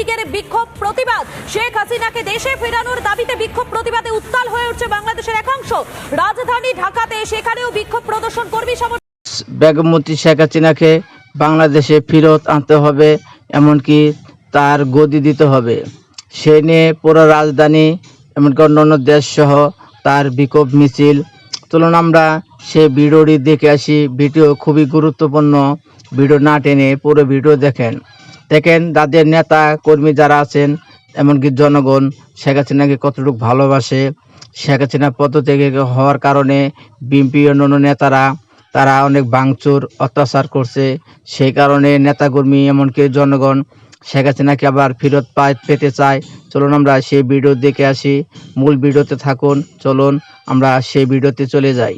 লীগের বিক্ষোভ প্রতিবাদ। শেখ হাসিনাকে দেশে ফেরানোর দাবিতে বিক্ষোভ প্রতিবাদে উত্তাল হয়ে উঠছে বাংলাদেশের একাংশ রাজধানী ঢাকাতে সেখানেও বিক্ষোভ প্রদর্শন কর্মী বেগমতি শেখ হাসিনাকে বাংলাদেশে ফেরত আনতে হবে, এমনকি তার গদি দিতে হবে। সে নিয়ে পুরো রাজধানী, এমনকি অন্যান্য দেশ সহ তার বিক্ষোভ মিছিল। চলুন আমরা সে ভিডিওটি দেখে আসি। ভিডিও খুবই গুরুত্বপূর্ণ। ভিডিও না টেনে পুরো ভিডিও দেখেন। দেখেন তাদের নেতা কর্মী যারা আছেন, এমনকি জনগণ, শেখ হাসিনাকে কতটুকু ভালোবাসে, শেখ হাসিনা পদ থেকে হওয়ার কারণে বিএনপি অন্যান্য নেতারা, তারা অনেক ভাঙচুর, অত্যাচার করছে। সেই কারণে নেতাকর্মী এমনকি জনগণ, শেখ হাসিনাকে আবার ফেরত পায়, পেতে চায়। চলুন আমরা সেই ভিডিও দেখে আসি। মূল ভিডিওতে থাকুন। চলুন আমরা সেই ভিডিওতে চলে যাই।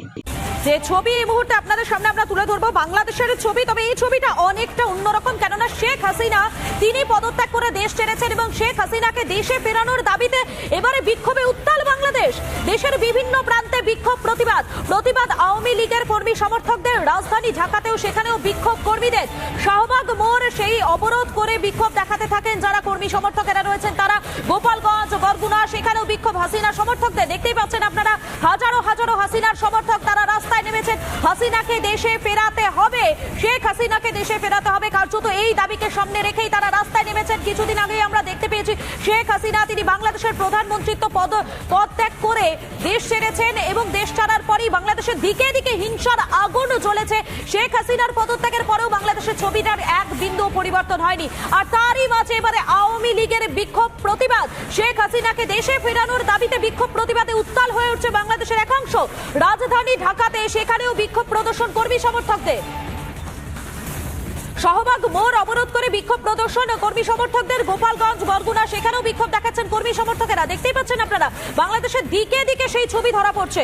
যে ছবি এই মুহূর্তে আপনাদের সামনে আমরা তুলে ধরবো বাংলাদেশের ছবি, তবে এই ছবিটা অনেকটা অন্যরকম কেননা শেখ হাসিনা, তিনি পদত্যাগ করে দেশ ছেড়েছেন এবং শেখ হাসিনাকে দেশে ফেরানোর দাবিতে এবারে বিক্ষোভে উত্তাল বাংলাদেশ। দেশের বিভিন্ন প্রান্তে বিক্ষোভ প্রতিবাদ। প্রতিবাদ আওয়ামী লীগের কর্মী সমর্থকদের। রাজধানী ঢাকাতেও সেখানেও বিক্ষোভ কর্মীদের। শাহবাগ মোড় সেই অবরোধ করে বিক্ষোভ দেখাতে থাকেন যারা কর্মী সমর্থকেরা রয়েছেন তারা। গোপালগঞ্জ, বরগুনা, সেখানেও বিক্ষোভ হাসিনা সমর্থকদের। দেখতেই পাচ্ছেন আপনারা হাজারো হাজারো হাসিনার সমর্থক তারা রাস্তায় নেমেছেন। হাসিনাকে দেশে ফেরাতে হবে। শেখ হাসিনাকে দেশে ফেরাতে হবে। কার্যত এই দাবিকে সামনে রেখেই তারা রাস্তায় নেমেছেন। কিছুদিন আগেই আমরা দেখতে পেয়েছি, শেখ হাসিনা তিনি বাংলাদেশের প্রধানমন্ত্রিত্ব পদ, পদত্যাগ করে দেশ ছেড়েছেন এবং দেশ ছাড়ার পরেই বাংলাদেশের দিকে দিকে হিংসার আগুন জ্বলেছে। শেখ হাসিনার পদত্যাগের পরেও বাংলাদেশের ছবিটার এক বিন্দু পরিবর্তন হয়নি। আর তারই মাঝে এবারে আওয়ামী লীগের বিক্ষোভ প্রতিবাদ। শেখ হাসিনাকে দেশে ফেরানোর দাবিতে বিক্ষোভ প্রতিবাদে উত্তাল হয়ে উঠছে বাংলাদেশের একাংশ। রাজধানী ঢাকাতে সেখানেও বিক্ষোভ প্রদর্শন কর্মী সমর্থকদের। শাহবাগ মোড় অবরোধ করে বিক্ষোভ প্রদর্শন কর্মী সমর্থকদের। গোপালগঞ্জ, বরগুনা, সেখানেও বিক্ষোভ দেখাচ্ছেন কর্মী সমর্থকেরা। দেখতেই পাচ্ছেন আপনারা, বাংলাদেশের দিকে দিকে সেই ছবি ধরা পড়ছে।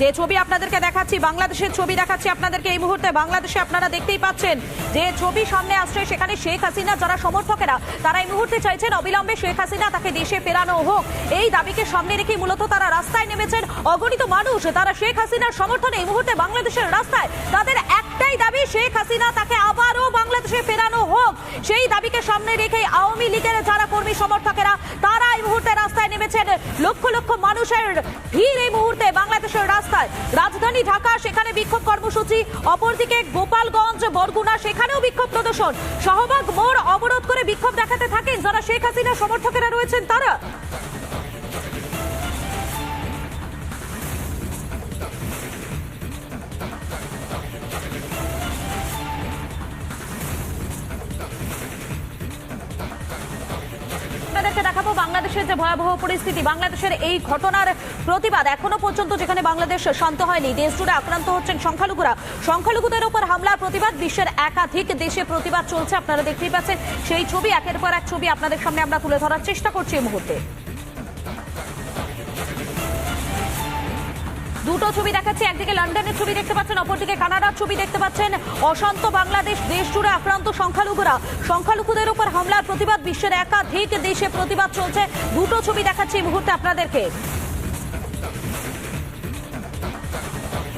যে ছবি আপনাদেরকে দেখাচ্ছি, বাংলাদেশের ছবি দেখাচ্ছি আপনাদেরকে এই মুহূর্তে। বাংলাদেশে আপনারা দেখতেই পাচ্ছেন যে ছবি সামনে আসছে সেখানে শেখ হাসিনা, যারা সমর্থকেরা, তারা এই মুহূর্তে চাইছেন অবিলম্বে শেখ হাসিনা তাকে দেশে ফেরানো হোক। এই দাবিকে সামনে রেখে মূলত তারা রাস্তায় নেমেছেন। অগণিত মানুষ, তারা শেখ হাসিনার সমর্থনে এই মুহূর্তে বাংলাদেশের রাস্তায়। তাদের একটাই দাবি, শেখ হাসিনা তাকে সেই দাবিকে সামনে রেখে আওয়ামী লীগের যারা কর্মী সমর্থকেরা, তারা এই মুহূর্তে রাস্তায় নেমেছেন। লক্ষ লক্ষ মানুষের ভিড় এই মুহূর্তে বাংলাদেশের রাস্তায়। রাজধানী ঢাকা, সেখানে বিক্ষোভ কর্মসূচি। অপরদিকে গোপালগঞ্জ, বরগুনা, সেখানেও বিক্ষোভ প্রদর্শন। শাহবাগ মোড় অবরোধ করে বিক্ষোভ দেখাতে থাকেন যারা শেখ হাসিনা সমর্থকেরা রয়েছেন তারা। আপনাদেরকে দেখাবো বাংলাদেশের যে ভয়াবহ পরিস্থিতি, বাংলাদেশের এই ঘটনার প্রতিবাদ এখনও পর্যন্ত যেখানে বাংলাদেশ শান্ত হয়নি। দেশ জুড়ে আক্রান্ত হচ্ছেন সংখ্যালঘুরা। সংখ্যালঘুদের উপর হামলার প্রতিবাদ, বিশ্বের একাধিক দেশে প্রতিবাদ চলছে, আপনারা দেখতেই পাচ্ছেন। সেই ছবি, একের পর এক ছবি আপনাদের সামনে আমরা তুলে ধরার চেষ্টা করছি এই মুহূর্তে। দুটো ছবি দেখাচ্ছি, একদিকে লন্ডনের ছবি দেখতে পাচ্ছেন, অপরদিকে কানাডার ছবি দেখতে পাচ্ছেন। অশান্ত বাংলাদেশ, দেশ জুড়ে আক্রান্ত সংখ্যালঘুরা। সংখ্যালঘুদের উপর হামলার প্রতিবাদ, বিশ্বের একাধিক দেশে প্রতিবাদ চলছে। দুটো ছবি দেখাচ্ছি এই মুহূর্তে আপনাদেরকে।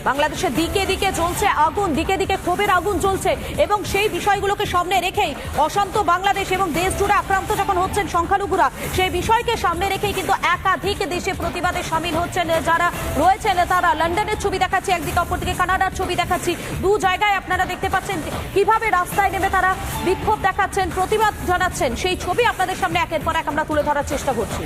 বাংলাদেশের দিকে দিকে জ্বলছে আগুন, দিকে দিকে ক্ষোভের আগুন জ্বলছে এবং সেই বিষয়গুলোকে সামনে রেখেই অশান্ত বাংলাদেশ এবং দেশ জুড়ে আক্রান্ত যখন হচ্ছেন সংখ্যালঘুরা, সেই বিষয়কে সামনে রেখেই কিন্তু একাধিক দেশে প্রতিবাদে সামিল হচ্ছেন যারা রয়েছেন। তারা লন্ডনের ছবি দেখাচ্ছি, একদিকে অপরদিকে কানাডার ছবি দেখাচ্ছি। দু জায়গায় আপনারা দেখতে পাচ্ছেন কীভাবে রাস্তায় নেমে তারা বিক্ষোভ দেখাচ্ছেন, প্রতিবাদ জানাচ্ছেন। সেই ছবি আপনাদের সামনে একের পর এক আমরা তুলে ধরার চেষ্টা করছি।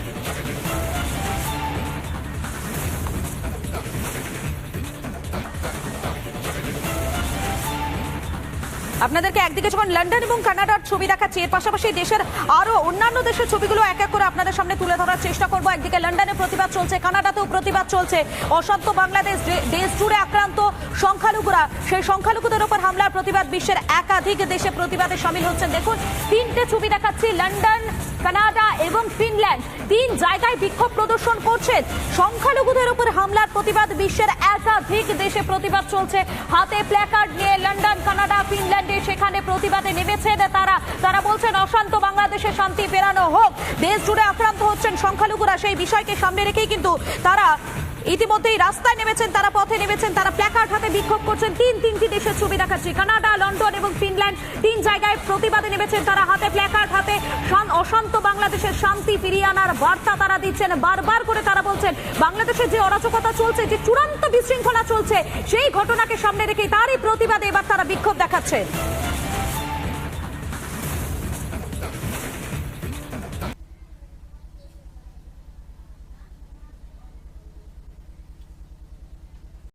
আপনাদেরকে একদিকে যখন লন্ডন এবং কানাডার ছবি দেখাচ্ছি, এর পাশাপাশি দেশের আরও অন্যান্য দেশের ছবিগুলো এক এক করে আপনাদের সামনে তুলে ধরার চেষ্টা করব। একদিকে লন্ডনে প্রতিবাদ চলছে, কানাডাতেও প্রতিবাদ চলছে। অশান্ত বাংলাদেশ দেশ জুড়ে আক্রান্ত সংখ্যালঘুরা। সেই সংখ্যালঘুদের উপর হামলার প্রতিবাদ বিশ্বের একাধিক দেশে প্রতিবাদে সামিল হচ্ছেন। দেখুন, তিনটে ছবি দেখাচ্ছি, লন্ডন, কানাডা এবং ফিনল্যান্ড। তিন জায়গায় বিক্ষোভ প্রদর্শন করছেন সংখ্যালঘুদের উপর হামলার প্রতিবাদ বিশ্বের একাধিক দেশে প্রতিবাদ চলছে। হাতে প্ল্যাকার্ড নিয়ে লন্ডন সেখানে প্রতিবাদে নেমেছেন তারা তারা বলছেন অশান্ত বাংলাদেশে শান্তি ফেরানো হোক। দেশ জুড়ে আক্রান্ত হচ্ছেন সংখ্যালঘুরা, সেই বিষয়কে সামনে রেখেই কিন্তু তারা ইতিমধ্যেই রাস্তায় নেমেছেন, তারা পথে নেমেছেন, তারা প্ল্যাকার্ড হাতে বিক্ষোভ করছেন। তিন, তিনটি দেশের ছবি দেখাচ্ছে। কানাডা, লন্ডন এবং ফিনল্যান্ড তিন জায়গায় প্রতিবাদে নেমেছেন। তারা হাতে প্ল্যাকার্ড, হাতে অশান্ত বাংলাদেশের শান্তি ফিরিয়ে আনার বার্তা তারা দিচ্ছেন। বারবার করে তারা বলছেন, বাংলাদেশের যে অরাজকতা চলছে, যে চূড়ান্ত বিশৃঙ্খলা চলছে, সেই ঘটনাকে সামনে রেখে তারই প্রতিবাদে এবার তারা বিক্ষোভ দেখাচ্ছে।